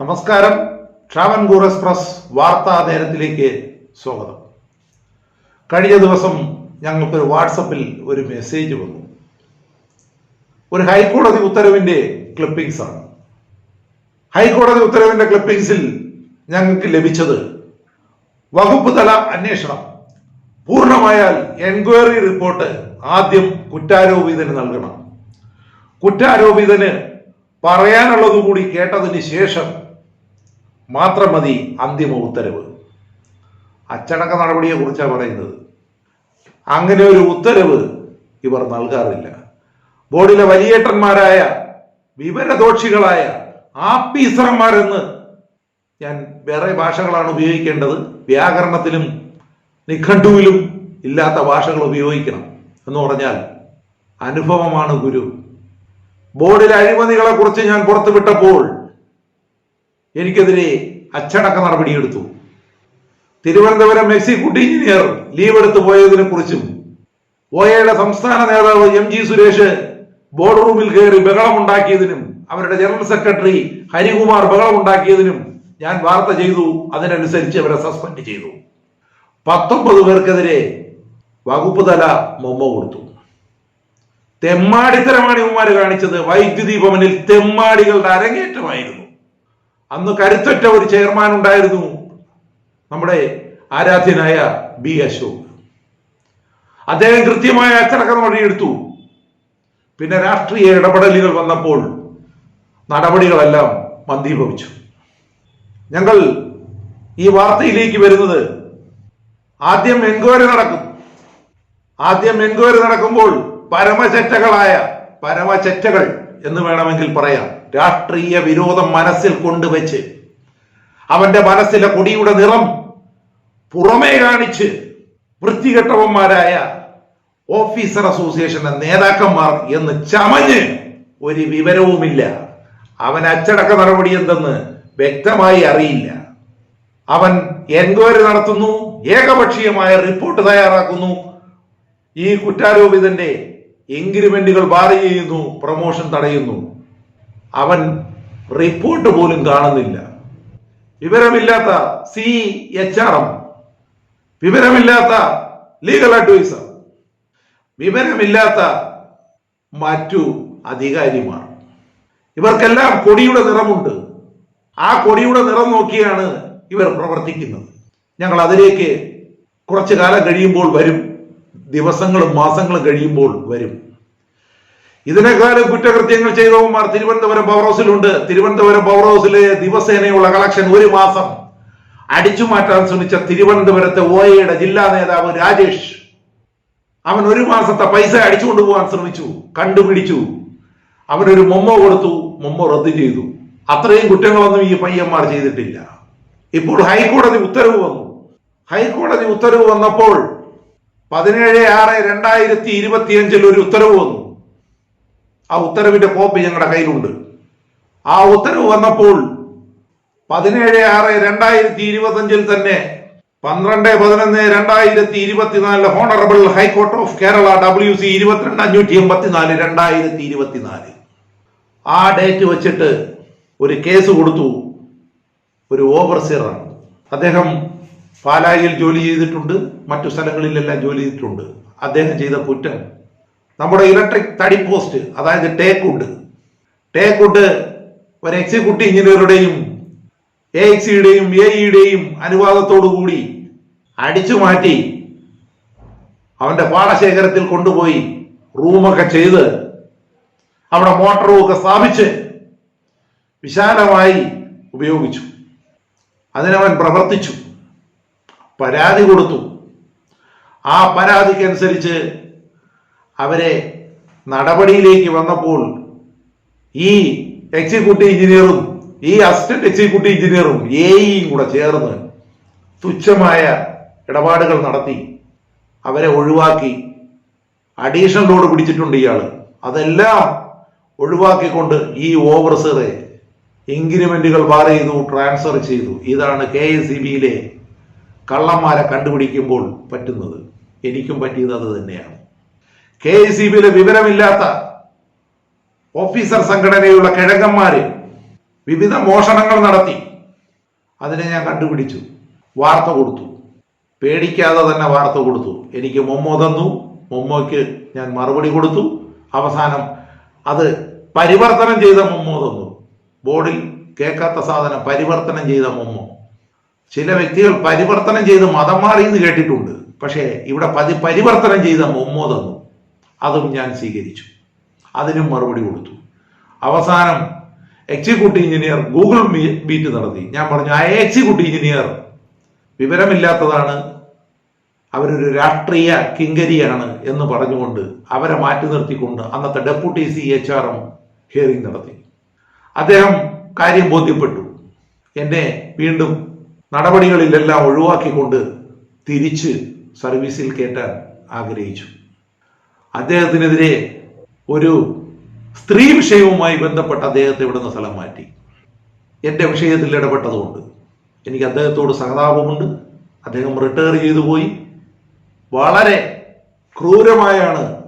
നമസ്കാരം. ട്രാവൻകൂർ എക്സ്പ്രസ് വാർത്താ നേരത്തിലേക്ക് സ്വാഗതം. കഴിഞ്ഞ ദിവസം ഞങ്ങൾക്കൊരു വാട്സപ്പിൽ ഒരു മെസ്സേജ് വന്നു. ഒരു ഹൈക്കോടതി ഉത്തരവിന്റെ ക്ലിപ്പിംഗ്സ് ആണ്. ഹൈക്കോടതി ഉത്തരവിന്റെ ക്ലിപ്പിംഗ്സിൽ ഞങ്ങൾക്ക് ലഭിച്ചത് വകുപ്പ് തല അന്വേഷണം. പൂർണമായാൽ എൻക്വയറി റിപ്പോർട്ട് ആദ്യം കുറ്റാരോപിതന് നൽകണം. കുറ്റാരോപിതന് പറയാനുള്ളതുകൂടി കേട്ടതിന് ശേഷം മാത്രം മതി അന്തിമ ഉത്തരവ്. അച്ചടക്ക നടപടിയെ കുറിച്ചാണ് പറയുന്നത്. അങ്ങനെ ഒരു ഉത്തരവ് ഇവർ നൽകാറില്ല. ബോർഡിലെ വലിയേട്ടന്മാരായ വിവരദോഷികളായ ആപ്പീസർമാരെന്ന് ഞാൻ വേറെ ഭാഷകളാണ് ഉപയോഗിക്കേണ്ടത്. വ്യാകരണത്തിലും നിഘണ്ടുവിലും ഇല്ലാത്ത ഭാഷകൾ ഉപയോഗിക്കണം എന്ന് പറഞ്ഞാൽ അനുഭവമാണ് ഗുരു. ബോർഡിലെ അഴിമതികളെ കുറിച്ച് ഞാൻ പുറത്തുവിട്ടപ്പോൾ എനിക്കെതിരെ അച്ചടക്ക നടപടിയെടുത്തു തിരുവനന്തപുരം എക്സിക്യൂട്ടീവ് എഞ്ചിനീയർ ലീവ് എടുത്തു പോയതിനെ കുറിച്ചും ഒയുടെ സംസ്ഥാന നേതാവ് എം ജി സുരേഷ് ബോർഡ് റൂമിൽ കയറി ബഹളമുണ്ടാക്കിയതിനും അവരുടെ ജനറൽ സെക്രട്ടറി ഹരികുമാർ ബഹളമുണ്ടാക്കിയതിനും ഞാൻ വാർത്ത ചെയ്തു. അതിനനുസരിച്ച് അവരെ സസ്പെൻഡ് ചെയ്തു. പത്തൊമ്പത് പേർക്കെതിരെ വകുപ്പ് തല മൊമ്മ കൊടുത്തു. തെമ്മാടിത്തരമാണ് ഇവന്മാര് കാണിച്ചത്. വൈദ്യുതി ഭവനിൽ തെമ്മാടികളുടെ അരങ്ങേറ്റമായിരുന്നു. അന്ന് കരുത്തുറ്റ ഒരു ചെയർമാൻ ഉണ്ടായിരുന്നു നമ്മുടെ ആരാധ്യനായ ബി അശോക്. അദ്ദേഹം കൃത്യമായ അച്ചടക്ക നടപടിയെടുത്തു പിന്നെ രാഷ്ട്രീയ ഇടപെടലുകൾ വന്നപ്പോൾ നടപടികളെല്ലാം മന്ദീഭവിച്ചു. ഞങ്ങൾ ഈ വാർത്തയിലേക്ക് വരുന്നത് ആദ്യം എൻക്വയറി നടക്കും. ആദ്യം എൻക്വയറി നടക്കുമ്പോൾ പരമചറ്റകളായ പരമചറ്റകൾ എന്ന് വേണമെങ്കിൽ പറയാം. രാഷ്ട്രീയ വിരോധം മനസ്സിൽ കൊണ്ടുവച്ച് അവന്റെ മനസ്സിലെ കൊടിയുടെ നിറം പുറമേ കാണിച്ച് വൃത്തികെട്ടവന്മാരായ ഓഫീസർ അസോസിയേഷന്റെ നേതാക്കന്മാർ എന്ന് ചമഞ്ഞ് ഒരു വിവരവുമില്ല. അവൻ അച്ചടക്ക നടപടി എന്തെന്ന് വ്യക്തമായി അറിയില്ല. അവൻ എൻക്വയറി നടത്തുന്നു ഏകപക്ഷീയമായ റിപ്പോർട്ട് തയ്യാറാക്കുന്നു ഈ കുറ്റാരോപിതന്റെ ഇൻക്രിമെന്റുകൾ ബാർ ചെയ്യുന്നു പ്രൊമോഷൻ തടയുന്നു. അവൻ റിപ്പോർട്ട് പോലും കാണുന്നില്ല. വിവരമില്ലാത്ത സി എച്ച് ആർ എം വിവരമില്ലാത്ത ലീഗൽ അഡ്വൈസർ വിവരമില്ലാത്ത മറ്റു അധികാരിമാർ. ഇവർക്കെല്ലാം കൊടിയുടെ നിറമുണ്ട്. ആ കൊടിയുടെ നിറം നോക്കിയാണ് ഇവർ പ്രവർത്തിക്കുന്നത്. ഞങ്ങൾ അതിലേക്ക് കുറച്ചു കാലം കഴിയുമ്പോൾ വരും. ദിവസങ്ങളും മാസങ്ങളും കഴിയുമ്പോൾ വരും. ഇതിനേക്കാളും കുറ്റകൃത്യങ്ങൾ ചെയ്തവന്മാർ തിരുവനന്തപുരം പവർ ഹൗസിലുണ്ട് തിരുവനന്തപുരം പവർ ഹൗസിലെ ദിവസേനയുള്ള കളക്ഷൻ ഒരു മാസം അടിച്ചു മാറ്റാൻ ശ്രമിച്ച തിരുവനന്തപുരത്തെ ഓയയുടെ ജില്ലാ നേതാവ് രാജേഷ്. അവൻ ഒരു മാസത്തെ പൈസ അടിച്ചുകൊണ്ട് പോകാൻ ശ്രമിച്ചു കണ്ടുപിടിച്ചു. അവനൊരു മൊമ്മ കൊടുത്തു മൊമ്മ റദ്ദു ചെയ്തു. അത്രയും കുറ്റങ്ങളൊന്നും ഈ പയ്യന്മാർ ചെയ്തിട്ടില്ല. ഇപ്പോൾ ഹൈക്കോടതി ഉത്തരവ് വന്നു. ഹൈക്കോടതി ഉത്തരവ് വന്നപ്പോൾ പതിനേഴ് ആറ് രണ്ടായിരത്തി ഇരുപത്തിയഞ്ചിൽ ഒരു ഉത്തരവ് വന്നു. ആ ഉത്തരവിന്റെ കോപ്പി ഞങ്ങളുടെ കയ്യിലുണ്ട്. ആ ഉത്തരവ് വന്നപ്പോൾ പതിനേഴ് ആറ് രണ്ടായിരത്തി ഇരുപത്തിയഞ്ചിൽ തന്നെ പന്ത്രണ്ട് പതിനൊന്ന് രണ്ടായിരത്തി ഇരുപത്തിനാലിലെ honourable high court of Kerala W C ഇരുപത്തിരണ്ട് അഞ്ഞൂറ്റി എൺപത്തിനാല് രണ്ടായിരത്തി ഇരുപത്തിനാല് ആ ഡേറ്റ് വെച്ചിട്ട് ഒരു കേസ് കൊടുത്തു. ഒരു ഓവർസീറാണ് അദ്ദേഹം പാലായിൽ ജോലി ചെയ്തിട്ടുണ്ട്. മറ്റു സ്ഥലങ്ങളിലെല്ലാം ജോലി ചെയ്തിട്ടുണ്ട്. അദ്ദേഹം ചെയ്ത കുറ്റം നമ്മുടെ ഇലക്ട്രിക് തടി പോസ്റ്റ് അതായത് ടേക്കുഡ് ടേക്കുഡ് ഒരു എക്സിക്യൂട്ടീവ് എഞ്ചിനീയറുടെയും എ എക്സിയുടെയും എ ഇയുടെയും അനുവാദത്തോടു കൂടി അടിച്ചു മാറ്റി അവന്റെ പാടശേഖരത്തിൽ കൊണ്ടുപോയി റൂമൊക്കെ ചെയ്ത് അവിടെ മോട്ടറും ഒക്കെ സ്ഥാപിച്ച് വിശാലമായി ഉപയോഗിച്ചു. അതിനവൻ പ്രവർത്തിച്ചു. പരാതി കൊടുത്തു. ആ പരാതിക്കനുസരിച്ച് അവരെ നടപടിയിലേക്ക് വന്നപ്പോൾ ഈ എക്സിക്യൂട്ടീവ് എഞ്ചിനീയറും ഈ അസിസ്റ്റന്റ് എക്സിക്യൂട്ടീവ് എഞ്ചിനീയറും എയും കൂടെ ചേർന്ന് തുച്ഛമായ ഇടപാടുകൾ നടത്തി അവരെ ഒഴിവാക്കി. അഡീഷണൽ ലോഡ് പിടിച്ചിട്ടുണ്ട് ഇയാൾ അതെല്ലാം ഒഴിവാക്കിക്കൊണ്ട് ഈ ഓവർസറെ ഇൻക്രിമെന്റുകൾ ബാർ ചെയ്തു ട്രാൻസ്ഫർ ചെയ്തു. ഇതാണ് കെ എസ് സി ബിയിലെ കള്ളന്മാരെ കണ്ടുപിടിക്കുമ്പോൾ പറ്റുന്നത്. എനിക്കും പറ്റിയത് അത് തന്നെയാണ്. കെ എസ് സി ബിയിലെ വിവരമില്ലാത്ത ഓഫീസർ സംഘടനയുള്ള കിഴങ്ങന്മാര് വിവിധ മോഷണങ്ങൾ നടത്തി. അതിനെ ഞാൻ കണ്ടുപിടിച്ചു. വാർത്ത കൊടുത്തു. പേടിക്കാതെ തന്നെ വാർത്ത കൊടുത്തു. എനിക്ക് മൊമ്മോ തന്നു. മൊമ്മോയ്ക്ക് ഞാൻ മറുപടി കൊടുത്തു. അവസാനം അത് പരിവർത്തനം ചെയ്ത മൊമ്മോ തന്നു. ബോർഡിൽ കേൾക്കാത്ത സാധനം പരിവർത്തനം ചെയ്ത മൊമ്മോ. ചില വ്യക്തികൾ പരിവർത്തനം ചെയ്ത് മതം മാറി എന്ന് കേട്ടിട്ടുണ്ട്. പക്ഷേ ഇവിടെ പതി പരിവർത്തനം ചെയ്ത മൊമ്മോ തന്നു. അതും ഞാൻ സ്വീകരിച്ചു. അതിനും മറുപടി കൊടുത്തു. അവസാനം എക്സിക്യൂട്ടീവ് എഞ്ചിനീയർ ഗൂഗിൾ മീറ്റ് നടത്തി. ഞാൻ പറഞ്ഞു ആ എക്സിക്യൂട്ടീവ് എഞ്ചിനീയർ വിവരമില്ലാത്തതാണ്. അവരൊരു രാഷ്ട്രീയ കിങ്കരിയാണ് എന്ന് പറഞ്ഞുകൊണ്ട് അവരെ മാറ്റി നിർത്തിക്കൊണ്ട് അന്നത്തെ deputy C H R M hearing നടത്തി. അദ്ദേഹം കാര്യം ബോധ്യപ്പെട്ടു. എന്നെ വീണ്ടും നടപടികളിലെല്ലാം ഒഴിവാക്കിക്കൊണ്ട് തിരിച്ച് സർവീസിൽ കയറ്റാൻ ആഗ്രഹിച്ചു. അദ്ദേഹത്തിനെതിരെ ഒരു സ്ത്രീ വിഷയവുമായി ബന്ധപ്പെട്ട അദ്ദേഹത്തെ ഇവിടുന്ന് സ്ഥലം മാറ്റി. എന്റെ വിഷയത്തിൽ ഇടപെട്ടതുകൊണ്ട് എനിക്ക് അദ്ദേഹത്തോട് സഹതാപമുണ്ട്. അദ്ദേഹം റിട്ടയർ ചെയ്തു പോയി. വളരെ ക്രൂരമായാണ്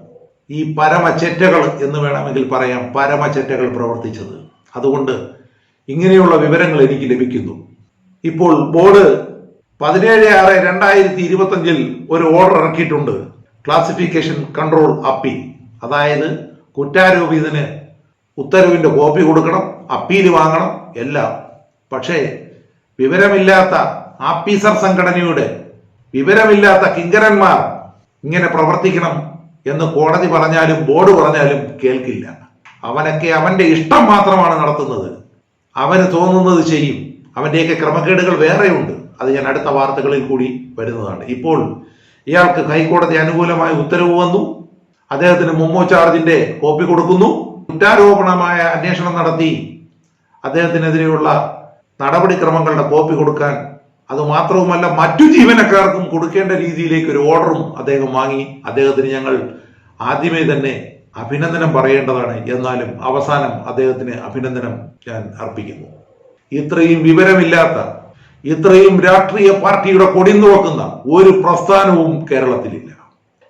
ഈ പരമചെറ്റകൾ എന്ന് വേണമെങ്കിൽ പറയാം പരമചെറ്റകൾ പ്രവർത്തിച്ചത്. അതുകൊണ്ട് ഇങ്ങനെയുള്ള വിവരങ്ങൾ എനിക്ക് ലഭിക്കുന്നു. ഇപ്പോൾ ബോർഡ് പതിനേഴ് ആറ് രണ്ടായിരത്തി ഇരുപത്തഞ്ചിൽ ഒരു ഓർഡർ ഇറക്കിയിട്ടുണ്ട്. ക്ലാസിഫിക്കേഷൻ കൺട്രോൾ അപ്പീൽ അതായത് കുറ്റാരോപിതന് ഉത്തരവിന്റെ കോപ്പി കൊടുക്കണം അപ്പീൽ വാങ്ങണം എല്ലാം. പക്ഷേ വിവരമില്ലാത്ത ആപ്പീസർ സംഘടനയുടെ വിവരമില്ലാത്ത കിങ്കരന്മാർ ഇങ്ങനെ പ്രവർത്തിക്കണം എന്ന് കോടതി പറഞ്ഞാലും ബോർഡ് പറഞ്ഞാലും കേൾക്കില്ല. അവനൊക്കെ അവന്റെ ഇഷ്ടം മാത്രമാണ് നടത്തുന്നത്. അവന് തോന്നുന്നത് ചെയ്യും. അവന്റെയൊക്കെ ക്രമക്കേടുകൾ വേറെയുണ്ട്. അത് ഞാൻ അടുത്ത വാർത്തകളിൽ കൂടി വരുന്നതാണ്. ഇപ്പോൾ ഇയാൾക്ക് ഹൈക്കോടതി അനുകൂലമായ ഉത്തരവ് വന്നു. അദ്ദേഹത്തിന് മുമ്മോ ചാർജിന്റെ കോപ്പി കൊടുക്കുന്നു. കുറ്റാരോപണമായ അന്വേഷണം നടത്തി. അദ്ദേഹത്തിനെതിരെയുള്ള നടപടിക്രമങ്ങളുടെ കോപ്പി കൊടുക്കാൻ അതുമാത്രവുമല്ല മറ്റു ജീവനക്കാർക്കും കൊടുക്കേണ്ട രീതിയിലേക്ക് ഒരു ഓർഡറും അദ്ദേഹം വാങ്ങി. അദ്ദേഹത്തിന് ഞങ്ങൾ ആദ്യമേ തന്നെ അഭിനന്ദനം പറയേണ്ടതാണ്. എന്നാലും അവസാനം അദ്ദേഹത്തിന് അഭിനന്ദനം ഞാൻ അർപ്പിക്കുന്നു. ഇത്രയും വിവരമില്ലാത്ത ഇത്രയും രാഷ്ട്രീയ പാർട്ടിയുടെ കൊടിന്നു വെക്കുന്ന ഒരു പ്രസ്ഥാനവും കേരളത്തിലില്ല.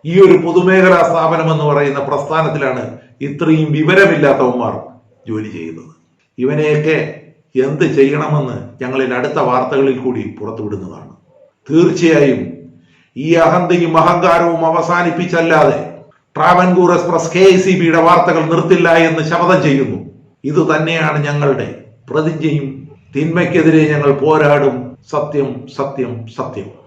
ഈ ഒരു പൊതുമേഖലാ സ്ഥാപനം എന്ന് പറയുന്ന പ്രസ്ഥാനത്തിലാണ് ഇത്രയും വിവരമില്ലാത്തവന്മാർ ജോലി ചെയ്യുന്നത്. ഇവനെയൊക്കെ എന്ത് ചെയ്യണമെന്ന് ഞങ്ങളിൽ അടുത്ത വാർത്തകളിൽ കൂടി പുറത്തുവിടുന്നതാണ്. തീർച്ചയായും ഈ അഹന്തയും അഹങ്കാരവും അവസാനിപ്പിച്ചല്ലാതെ ട്രാവൻകൂർ എക്സ്പ്രസ് കെ സി ബിയുടെ വാർത്തകൾ നിർത്തില്ല എന്ന് ശപഥം ചെയ്യുന്നു. ഇത് തന്നെയാണ് ഞങ്ങളുടെ പ്രതിജ്ഞയും തിന്മയ്ക്കെതിരെ ഞങ്ങൾ പോരാടും. സത്യം സത്യം സത്യം.